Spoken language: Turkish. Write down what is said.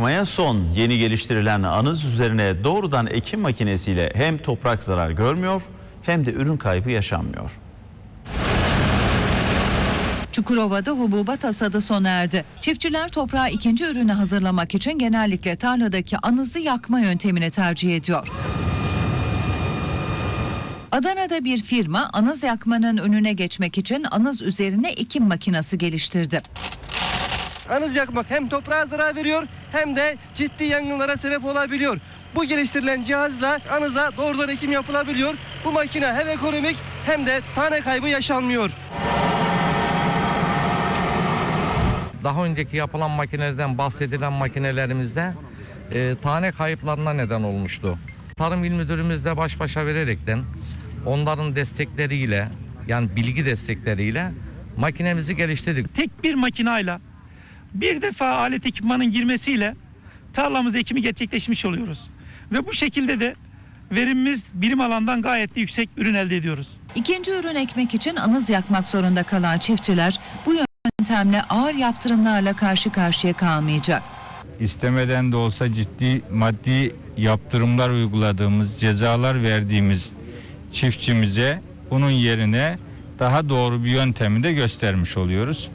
yakmaya son. Yeni geliştirilen anız üzerine doğrudan ekim makinesiyle hem toprak zarar görmüyor hem de ürün kaybı yaşanmıyor. Çukurova'da hububat hasadı sona erdi. Çiftçiler toprağı ikinci ürünü hazırlamak için genellikle tarladaki anızı yakma yöntemini tercih ediyor. Adana'da bir firma anız yakmanın önüne geçmek için anız üzerine ekim makinesi geliştirdi. Anız yakmak hem toprağa zarar veriyor hem de ciddi yangınlara sebep olabiliyor. Bu geliştirilen cihazla anıza doğrudan ekim yapılabiliyor. Bu makine hem ekonomik hem de tane kaybı yaşanmıyor. Daha önceki yapılan makinelerden bahsedilen makinelerimizde e, tane kayıplarına neden olmuştu. Tarım İl Müdürümüzle baş başa vererekten onların destekleriyle yani bilgi destekleriyle makinemizi geliştirdik. tek bir makinayla bir defa alet ekipmanın girmesiyle tarlamız ekimi gerçekleşmiş oluyoruz. Ve bu şekilde de verimimiz birim alandan gayet de yüksek ürün elde ediyoruz. İkinci ürün ekmek için anız yakmak zorunda kalan çiftçiler bu yöntemle ağır yaptırımlarla karşı karşıya kalmayacak. istemeden de olsa ciddi maddi yaptırımlar uyguladığımız, cezalar verdiğimiz çiftçimize bunun yerine daha doğru bir yöntemi de göstermiş oluyoruz.